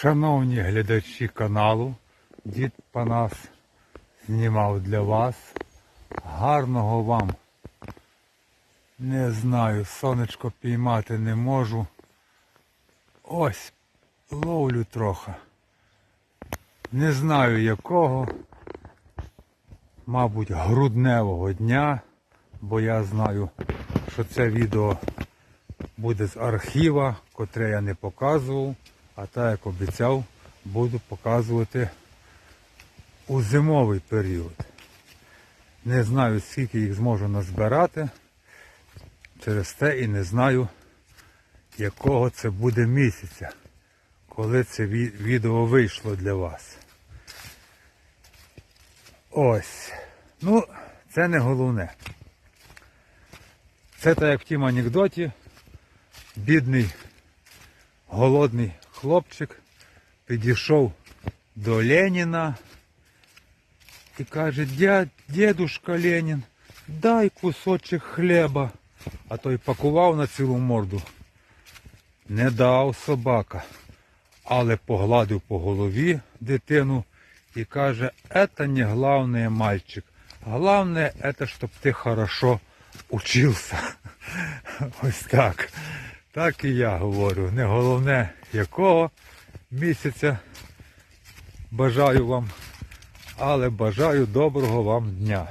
Шановні глядачі каналу, дід Панас знімав для вас. Гарного вам. Не знаю, сонечко піймати не можу. Ось, ловлю трохи. Не знаю якого. Мабуть, грудневого дня, бо я знаю, що це відео буде з архіва, котре я не показував, а так як обіцяв, буду показувати у зимовий період. Не знаю, скільки їх зможу назбирати, через те і не знаю, якого це буде місяця, коли це відео вийшло для вас. Ось. Ну, це не головне. Це так як в тім анекдоті. Бідний голодний хлопчик підійшов до Леніна і каже, дядь, дедушка Ленін, дай кусочок хліба. А той пакував на цілу морду. Не дав собака, але погладив по голові дитину і каже, это не главное, мальчик. Главное, это щоб ти хорошо учився. Ось так. Так і я говорю. Не головне якого місяця бажаю вам, але бажаю доброго вам дня.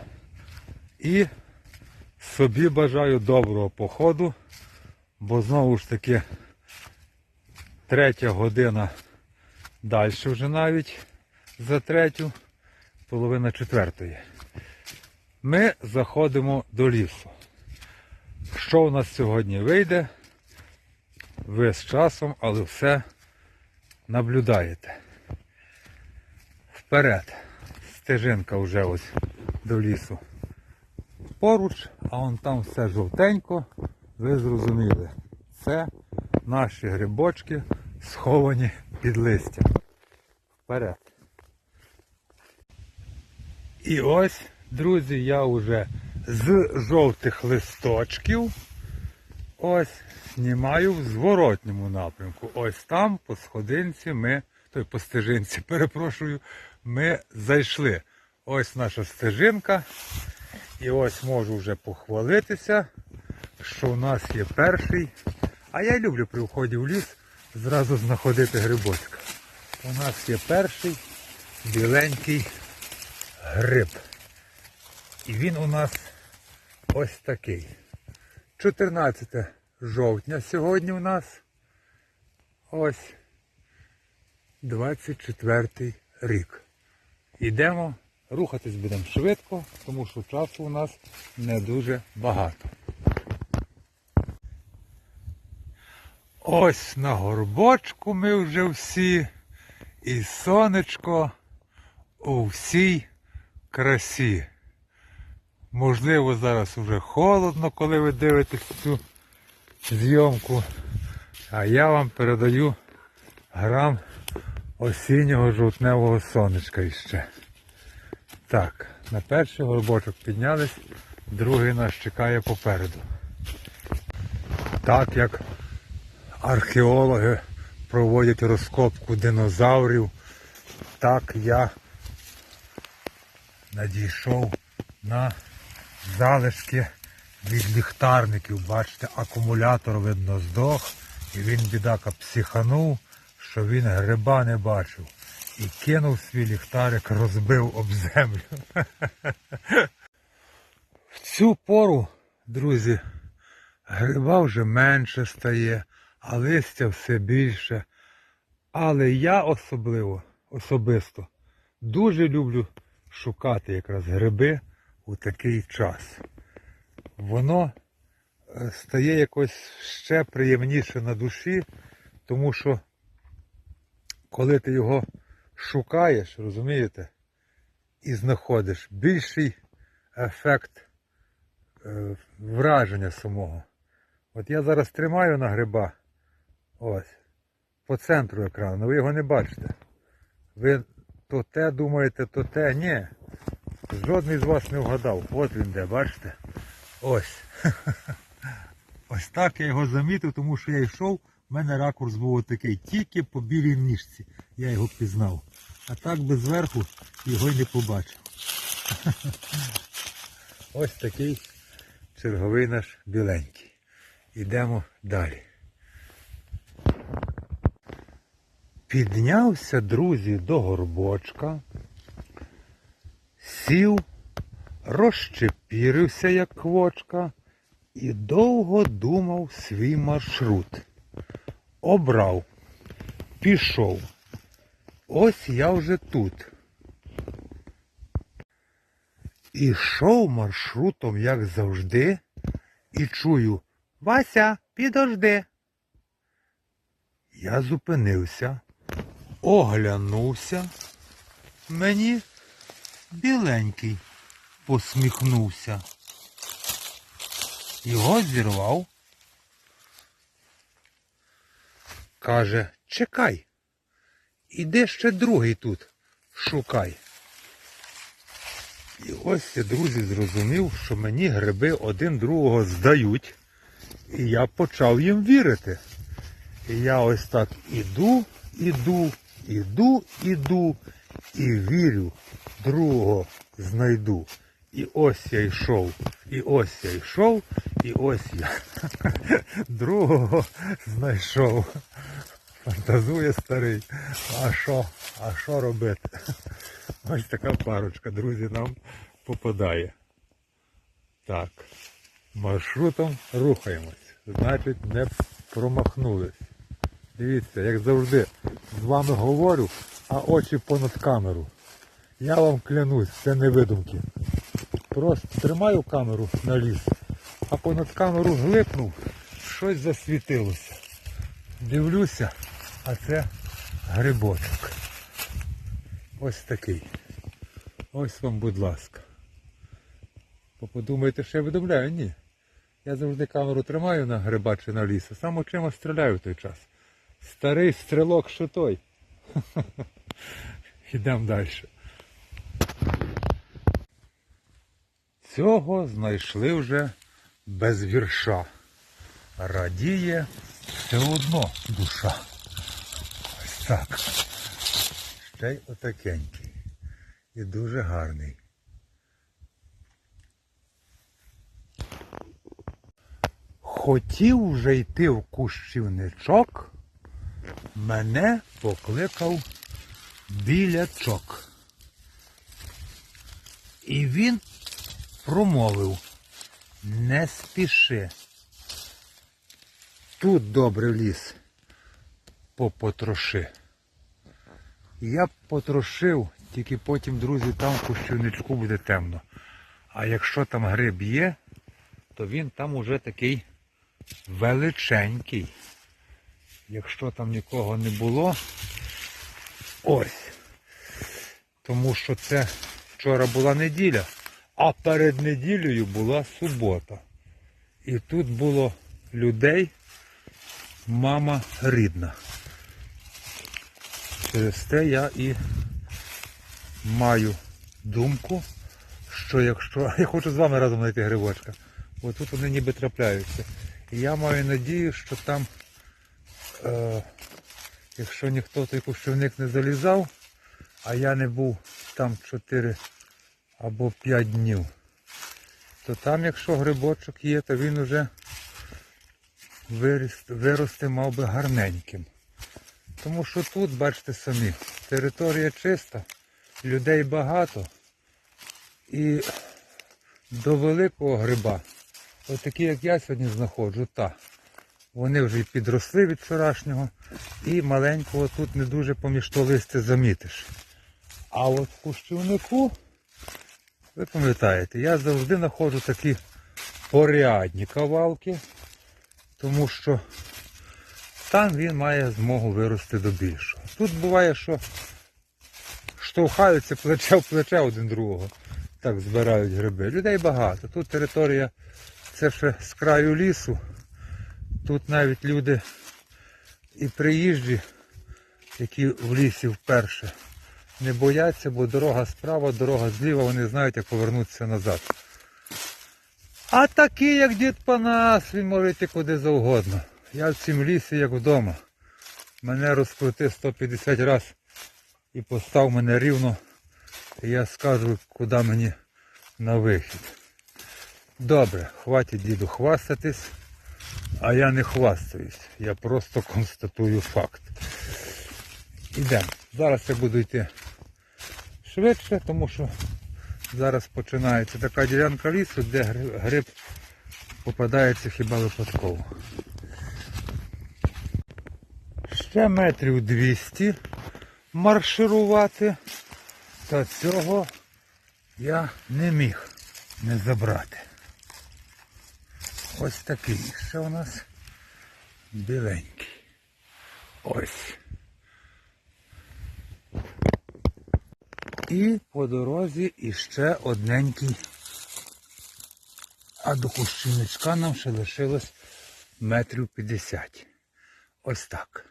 І собі бажаю доброго походу, бо знову ж таки третя година далі вже навіть за третю, половина четвертої. Ми заходимо до лісу. Що у нас сьогодні вийде? Ви з часом, але все наблюдаєте. Вперед. Стежинка вже ось до лісу. Поруч, а вон там все жовтенько. Ви зрозуміли. Це наші грибочки сховані під листям. Вперед. І ось, друзі, я вже з жовтих листочків ось знімаю в зворотньому напрямку. Ось там по сходинці ми, той по стежинці, перепрошую, ми зайшли. Ось наша стежинка. І ось можу вже похвалитися, що у нас є перший. А я люблю при вході в ліс зразу знаходити грибочка. У нас є перший біленький гриб. І він у нас ось такий. 14 жовтня сьогодні у нас. Ось 24 рік. Йдемо, рухатись будемо швидко, тому що часу у нас не дуже багато. Ось на горбочку ми вже всі. І сонечко у всій красі. Можливо, зараз уже холодно, коли ви дивитесь цю зйомку. А я вам передаю грам осіннього жовтневого сонечка іще. Так, на перший горбочок піднялись, другий нас чекає попереду. Так як археологи проводять розкопку динозаврів, так я надійшов на залишки від ліхтарників. Бачите, акумулятор видно здох, і він, бідака, психанув, що він гриба не бачив. І кинув свій ліхтарик, розбив об землю. В цю пору, друзі, гриба вже менше стає, а листя все більше. Але я особливо, особисто, дуже люблю шукати якраз гриби у такий час. Воно е, стає якось ще приємніше на душі, тому що коли ти його шукаєш, розумієте, і знаходиш більший ефект е, враження самого. От я зараз тримаю на гриба, ось, по центру екрану, але ви його не бачите. Ви то те думаєте, то те. Ні. Жодний з вас не вгадав. От він де, бачите? Ось. Ось так я його замітив, тому що я йшов У мене ракурс був такий, тільки по білій ніжці. Я його пізнав. А так би зверху його й не побачив. Ось такий черговий наш біленький. Ідемо далі. Піднявся, друзі, до горбочка, сів, розчепірився, як квочка, і довго думав свій маршрут. Обрав, пішов. Ось я вже тут. Ішов маршрутом, як завжди, і чую Вася, підожди. Я зупинився, оглянувся. Мені біленький посміхнувся. Його зірвав. Каже, чекай. Іде ще другий тут, шукай. І ось я, друзі, зрозумів, що мені гриби один другого здають. І я почав їм вірити. І я ось так іду, іду, іду, іду, і вірю, другого знайду. І ось я йшов, і ось я йшов, і ось я другого знайшов. Фантазує старий. А що? А що робити? Ось така парочка, друзі, нам попадає. Так, маршрутом рухаємось. Значить, не промахнулись. Дивіться, як завжди, з вами говорю, а очі понад камеру. Я вам клянусь, це не видумки. Просто тримаю камеру на ліс, а понад камеру глипнув, щось засвітилося. Дивлюся, а це грибочок. Ось такий. Ось вам, будь ласка. Бо подумаєте, що я видумляю? Ні. Я завжди камеру тримаю на гриба чи на ліс, а сам очима стріляю в той час. Старий стрілок що той. Йдемо далі. Цього знайшли вже без вірша. Радіє все одно душа. Ось так. Ще й отакенький. І дуже гарний. Хотів вже йти в кущівничок, мене покликав білячок. І він промовив, не спіши. Тут добре ліс попотроши. Я потрошив, тільки потім, друзі, там в кущівничку буде темно. А якщо там гриб є, то він там уже такий величенький. Якщо там нікого не було, ось. Тому що це вчора була неділя, а перед неділею була субота. І тут було людей, мама рідна. Через те я і маю думку, що якщо... Я хочу з вами разом знайти грибочка. Бо тут вони ніби трапляються. І я маю надію, що там, е, якщо ніхто в той кущівник не залізав, а я не був там 4 або 5 днів, то там, якщо грибочок є, то він уже виріс, виросте мав би гарненьким. Тому що тут, бачите самі, територія чиста, людей багато. І до великого гриба, отакі як я сьогодні знаходжу, та. Вони вже й підросли від вчорашнього. І маленького тут не дуже поміж то листя замітиш. А от кущівнику, ви пам'ятаєте, я завжди знаходжу такі порядні кавалки, тому що там він має змогу вирости до більшого. Тут буває, що штовхаються плече в плече один другого. Так збирають гриби. Людей багато. Тут територія, це ще з краю лісу. Тут навіть люди і приїжджі, які в лісі вперше, не бояться, бо дорога справа, дорога зліва, вони знають, як повернутися назад. А такий, як дід Панас, він може йти куди завгодно. Я в цім лісі як вдома. Мене розкрути 150 разів і постав мене рівно. І я скажу, куди мені на вихід. Добре, хватить діду хвастатись, а я не хвастаюсь. Я просто констатую факт. Ідемо. Зараз я буду йти швидше, тому що зараз починається така ділянка лісу, де гриб попадається хіба випадково. Ще метрів 200 марширувати, та цього я не міг не забрати. Ось такий ще у нас біленький. Ось. І по дорозі іще одненький. А до кущиночка нам ще лишилось метрів 50. Ось так.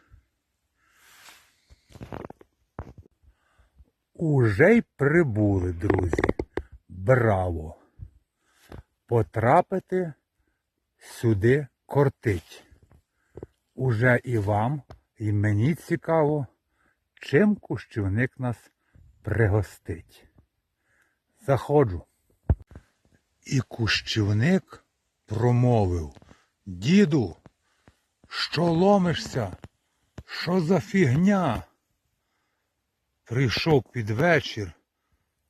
Уже й прибули, друзі. Браво! Потрапити сюди кортить. Уже і вам, і мені цікаво, чим кущівник нас пригостить. Заходжу. І кущівник промовив. Діду, що ломишся? Що за фігня? Прийшов під вечір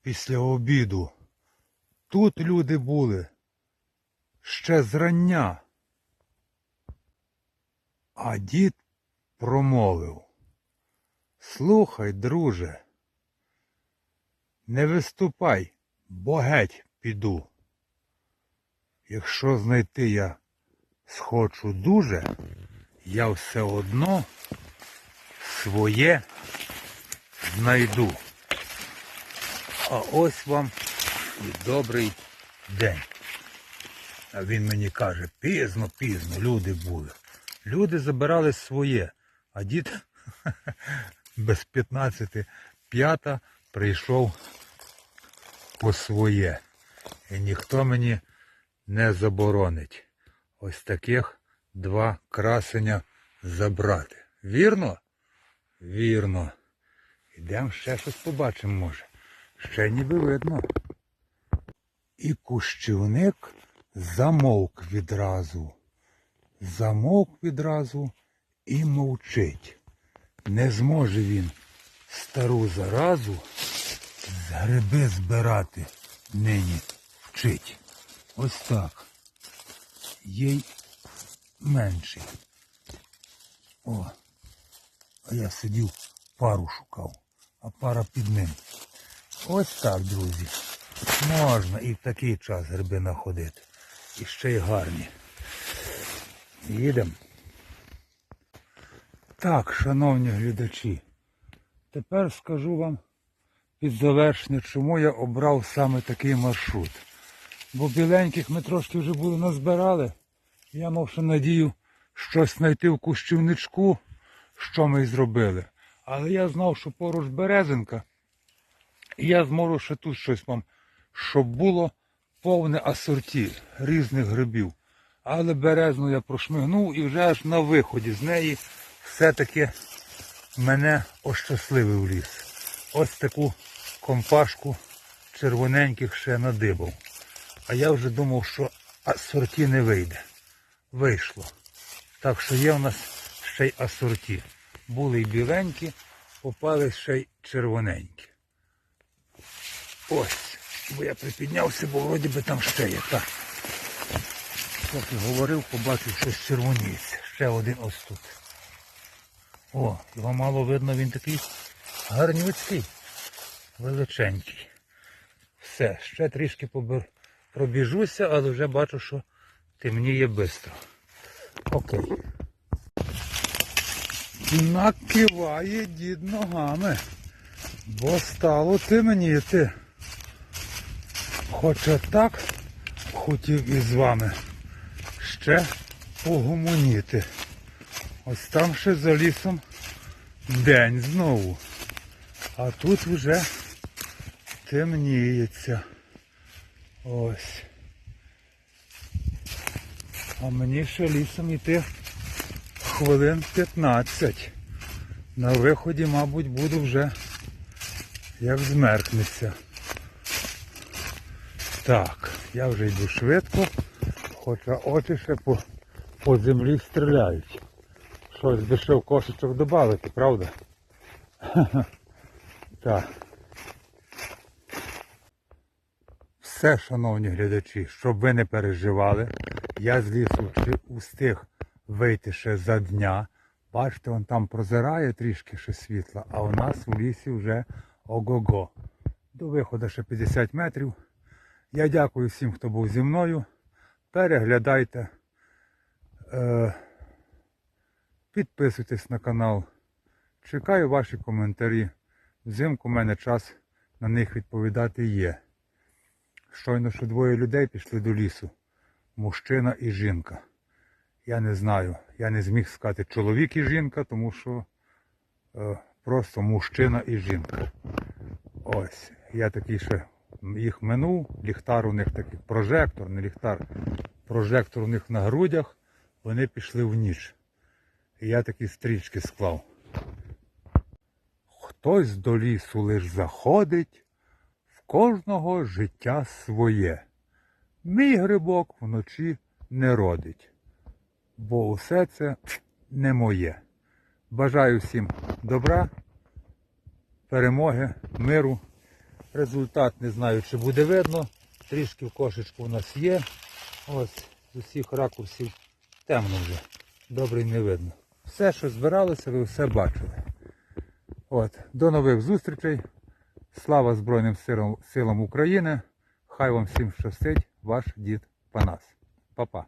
після обіду. Тут люди були ще зрання. А дід промовив. Слухай, друже, не виступай, бо геть піду. Якщо знайти я схочу дуже, я все одно своє знайду. А ось вам і добрий день. А він мені каже, пізно, пізно, люди були. Люди забирали своє, а дід без 15 п'ята прийшов по своє. І ніхто мені не заборонить ось таких два красення забрати. Вірно? Вірно. Ідемо ще щось побачимо, може. Ще ніби видно. І кущівник замовк відразу. Замовк відразу і мовчить. Не зможе він стару заразу гриби збирати нині вчить. Ось так. Їй менший. О, а я сидів, пару шукав, а пара під ним. Ось так, друзі. Можна і в такий час гриби знаходити. І ще й гарні. Їдемо. Так, шановні глядачі, тепер скажу вам під завершення, чому я обрав саме такий маршрут. Бо біленьких ми трошки вже були назбирали. Я мав ще надію щось знайти в кущівничку, що ми й зробили. Але я знав, що поруч березинка, і я зможу ще тут щось вам, щоб було повне асорті різних грибів. Але березну я прошмигнув і вже аж на виході з неї все-таки мене ощасливив ліс. Ось таку компашку червоненьких ще надибав. А я вже думав, що асорті не вийде. Вийшло. Так що є в нас ще й асорті. Були й біленькі, попали ще й червоненькі. Ось. Бо я припіднявся, бо вроді би там ще є. Так. Поки говорив, побачив, щось червоніється. Ще один ось тут. О, його мало видно, він такий гарнюцький, величенький. Все, ще трішки пробіжуся, але вже бачу, що темніє швидко. Окей. Накиває дід ногами. Бо стало темніти. Хоча так хотів із вами ще погомоніти. Ось там ще за лісом день знову. А тут вже темніється. Ось. А мені ще лісом йти хвилин 15. На виході, мабуть, буду вже як змеркнеться. Так, я вже йду швидко, хоча очі ще по, по землі стріляють. Щось би ще в кошечок додати, правда? Так. Все, шановні глядачі, щоб ви не переживали, я з лісу устиг вийти ще за дня. Бачите, он там прозирає трішки ще світла, а у нас у лісі вже ого-го. До виходу ще 50 метрів. Я дякую всім, хто був зі мною. Переглядайте. Е, підписуйтесь на канал. Чекаю ваші коментарі. Взимку в мене час на них відповідати є. Щойно, що двоє людей пішли до лісу. Мужчина і жінка. Я не знаю. Я не зміг сказати чоловік і жінка, тому що е, просто мужчина і жінка. Ось. Я такий ще їх минув. Ліхтар у них такий прожектор, не ліхтар. Прожектор у них на грудях. Вони пішли в ніч. Я такі стрічки склав. Хтось до лісу лиш заходить, кожного життя своє. Мій грибок вночі не родить, бо усе це не моє. Бажаю всім добра, перемоги, миру. Результат не знаю, чи буде видно. Трішки в кошечку у нас є. Ось з усіх ракурсів темно вже. Добре не видно. Все, що збиралося, ви все бачили. От, до нових зустрічей. Слава Збройним силам, України. Хай вам всім щастить, ваш дід Панас. Па-па.